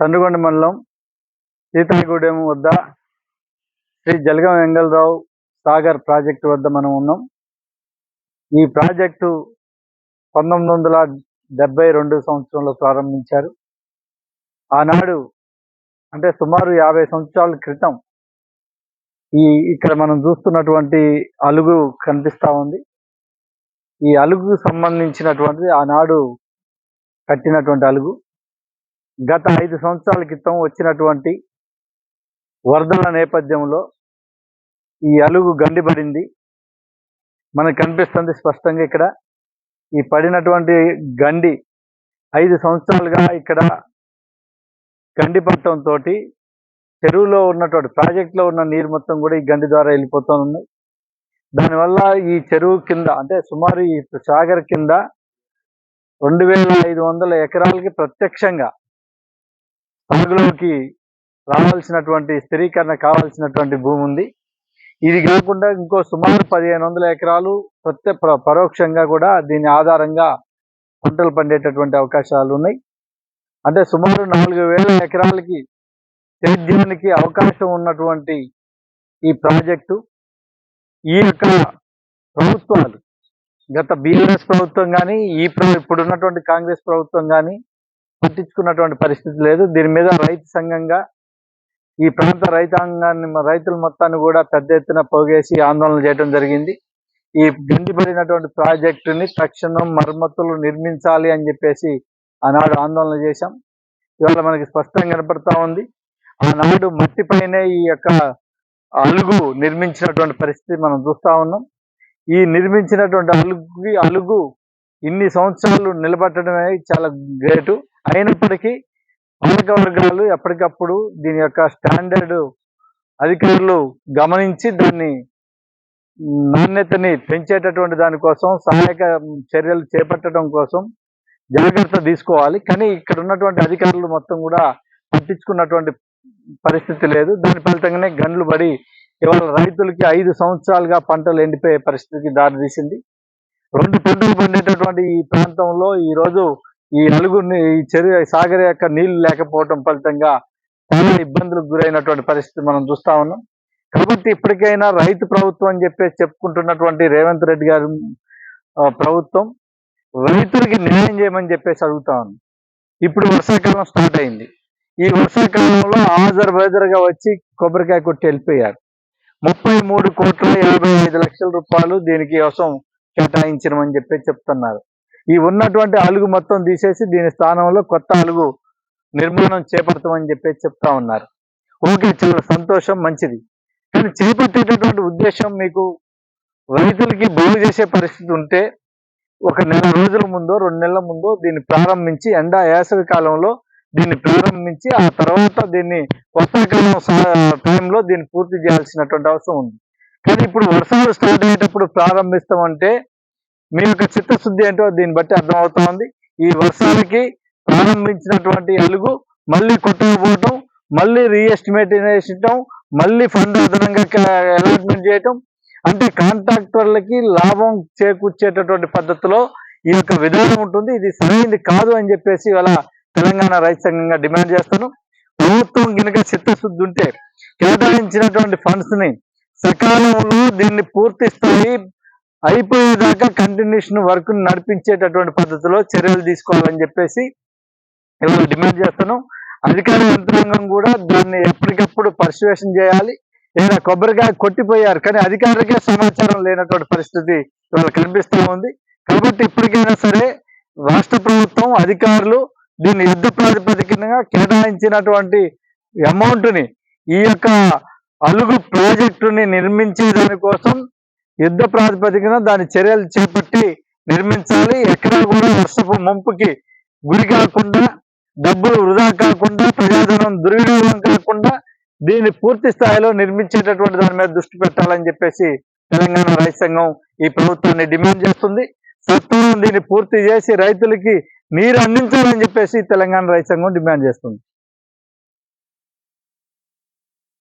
తండ్రిగొండ మండలం సీతాగూడెం వద్ద శ్రీ జలగం వెంగళరావు సాగర్ ప్రాజెక్టు వద్ద మనం ఉన్నాం. ఈ ప్రాజెక్టు పంతొమ్మిది వందల డెబ్బై రెండు సంవత్సరంలో ప్రారంభించారు. ఆనాడు అంటే సుమారు యాభై సంవత్సరాల క్రితం ఈ ఇక్కడ మనం చూస్తున్నటువంటి అలుగు కనిపిస్తా ఉంది. ఈ అలుగుకు సంబంధించినటువంటిది ఆనాడు కట్టినటువంటి అలుగు. గత ఐదు సంవత్సరాల క్రితం వచ్చినటువంటి వరదల నేపథ్యంలో ఈ అలుగు గండిపడింది. మనకు కనిపిస్తుంది స్పష్టంగా ఇక్కడ ఈ పడినటువంటి గండి ఐదు సంవత్సరాలుగా ఇక్కడ గండి పట్టడంతో చెరువులో ఉన్నటువంటి ప్రాజెక్టులో ఉన్న నీరు మొత్తం కూడా ఈ గండి ద్వారా వెళ్ళిపోతూ ఉన్నాయి దానివల్ల ఈ చెరువు కింద అంటే సుమారు ఈ సాగర్ కింద రెండు వేల ఐదు వందల ఎకరాలకి ప్రత్యక్షంగా సాగులోకి రావాల్సినటువంటి స్థిరీకరణ కావాల్సినటువంటి భూమి ఉంది. ఇది కాకుండా ఇంకో సుమారు పదిహేను వందల ఎకరాలు ప్రత్య పరోక్షంగా కూడా దీని ఆధారంగా పంటలు పండేటటువంటి అవకాశాలు ఉన్నాయి. అంటే సుమారు నాలుగు వేల ఎకరాలకి సేద్యానికి అవకాశం ఉన్నటువంటి ఈ ప్రాజెక్టు ఈ యొక్క ప్రభుత్వాలు గత బీఆర్ఎస్ ప్రభుత్వం కానీ ఈ ఇప్పుడు ఉన్నటువంటి కాంగ్రెస్ ప్రభుత్వం కానీ పట్టించుకున్నటువంటి పరిస్థితి లేదు. దీని మీద రైతు సంఘంగా ఈ ప్రాంత రైతాంగాన్ని రైతుల మొత్తాన్ని కూడా పెద్ద ఎత్తున పోగేసి ఆందోళన చేయడం జరిగింది. ఈ గండిపడినటువంటి ప్రాజెక్టుని తక్షణం మరమ్మతులు నిర్మించాలి అని చెప్పేసి ఆనాడు ఆందోళన చేశాం. ఇవాళ మనకి స్పష్టంగా కనపడతా ఉంది. ఆనాడు మట్టిపైనే ఈ యొక్క అలుగు నిర్మించినటువంటి పరిస్థితి మనం చూస్తా ఉన్నాం. ఈ నిర్మించినటువంటి అలుగు అలుగు ఇన్ని సంవత్సరాలు నిలబట్టడమే చాలా గ్రేటు. అయినప్పటికీ పాలక వర్గాలు ఎప్పటికప్పుడు దీని యొక్క స్టాండర్డ్ అధికారులు గమనించి దాన్ని నాణ్యతని పెంచేటటువంటి దానికోసం సహాయక చర్యలు చేపట్టడం కోసం జాగ్రత్త తీసుకోవాలి. కానీ ఇక్కడ ఉన్నటువంటి అధికారులు మొత్తం కూడా పట్టించుకున్నటువంటి పరిస్థితి లేదు. దాని ఫలితంగానే గండ్లు పడి ఇవాళ రైతులకి ఐదు సంవత్సరాలుగా పంటలు ఎండిపోయే పరిస్థితికి దారితీసింది. రెండు పంటలు పండేటటువంటి ఈ ప్రాంతంలో ఈరోజు ఈ నలుగురిని ఈ చెరువు సాగర్ యొక్క నీళ్ళు లేకపోవడం ఫలితంగా చాలా ఇబ్బందులకు గురైనటువంటి పరిస్థితి మనం చూస్తా ఉన్నాం. కాబట్టి ఇప్పటికైనా రైతు ప్రభుత్వం అని చెప్పేసి చెప్పుకుంటున్నటువంటి రేవంత్ రెడ్డి గారు ప్రభుత్వం రైతులకి న్యాయం చేయమని చెప్పేసి అడుగుతా ఉన్నాం. ఇప్పుడు వర్షాకాలం స్టార్ట్ అయింది. ఈ వర్షాకాలంలో ఆజర్ బజర్గా వచ్చి కొబ్బరికాయ కొట్టి వెళ్ళిపోయారు. ముప్పై మూడు కోట్ల యాభై ఐదు లక్షల రూపాయలు దీనికి కోసం కేటాయించమని చెప్పి చెప్తున్నారు. ఈ ఉన్నటువంటి అలుగు మొత్తం తీసేసి దీని స్థానంలో కొత్త అలుగు నిర్మాణం చేపడతామని చెప్పి చెప్తా ఉన్నారు. ఓకే చాలా సంతోషం మంచిది. కానీ చేపట్టేటటువంటి ఉద్దేశం మీకు రైతులకి బాగు చేసే పరిస్థితి ఉంటే ఒక నెల రోజుల ముందో రెండు నెలల ముందో దీన్ని ప్రారంభించి ఎండా వేసవి కాలంలో దీన్ని ప్రారంభించి ఆ తర్వాత దీన్ని వర్షాకాలం టైంలో దీన్ని పూర్తి చేయాల్సినటువంటి అవసరం ఉంది. కానీ ఇప్పుడు వర్షాలు స్టార్ట్ అయ్యేటప్పుడు ప్రారంభిస్తామంటే మీ యొక్క చిత్తశుద్ధి ఏంటో దీన్ని బట్టి అర్థమవుతోంది. ఈ వర్షాలకి ప్రారంభించినటువంటి అలుగు మళ్ళీ కొట్టకపోవటం మళ్ళీ రీఎస్టిమేట్ చేయటం మళ్ళీ ఫండ్ అదనంగా అలాట్మెంట్ చేయటం అంటే కాంట్రాక్టర్లకి లాభం చేకూర్చేటటువంటి పద్ధతిలో ఈ యొక్క విధానం ఉంటుంది. ఇది సరైనది కాదు అని చెప్పేసి ఇలా తెలంగాణ రైతు సంఘంగా డిమాండ్ చేస్తాను. ప్రభుత్వం కనుక చిత్తశుద్ధి ఉంటే కేటాయించినటువంటి ఫండ్స్ని సకాలంలో దీన్ని పూర్తి స్థాయి అయిపోయేదాకా కంటిన్యూషన్ వర్క్ నడిపించేటటువంటి పద్ధతిలో చర్యలు తీసుకోవాలని చెప్పేసి ఇవాళ డిమాండ్ చేస్తాను. అధికార యంత్రాంగం కూడా దాన్ని ఎప్పటికప్పుడు పరిశీలన చేయాలి. ఏదైనా కొబ్బరికాయ కొట్టిపోయారు కానీ అధికారులకే సమాచారం లేనటువంటి పరిస్థితి ఇవాళ కనిపిస్తూ ఉంది. కాబట్టి ఇప్పటికైనా సరే రాష్ట్ర ప్రభుత్వం అధికారులు దీన్ని యుద్ధ ప్రాతిపదికగా కేటాయించినటువంటి అమౌంట్ని ఈ యొక్క అలుగు ప్రాజెక్టుని నిర్మించే దానికోసం యుద్ధ ప్రాతిపదికన దాని చర్యలు చేపట్టి నిర్మించాలి. ఎక్కడ కూడా వర్షపు ముంపుకి గురి కాకుండా డబ్బులు వృధా కాకుండా ప్రజాధనం దుర్వినియోగం కాకుండా దీన్ని పూర్తి స్థాయిలో నిర్మించేటటువంటి దాని మీద దృష్టి పెట్టాలని చెప్పేసి తెలంగాణ రైతు సంఘం ఈ ప్రభుత్వాన్ని డిమాండ్ చేస్తుంది. సత్వరం దీన్ని పూర్తి చేసి రైతులకి నీరు అందించాలని చెప్పేసి తెలంగాణ రైతు సంఘం డిమాండ్ చేస్తుంది.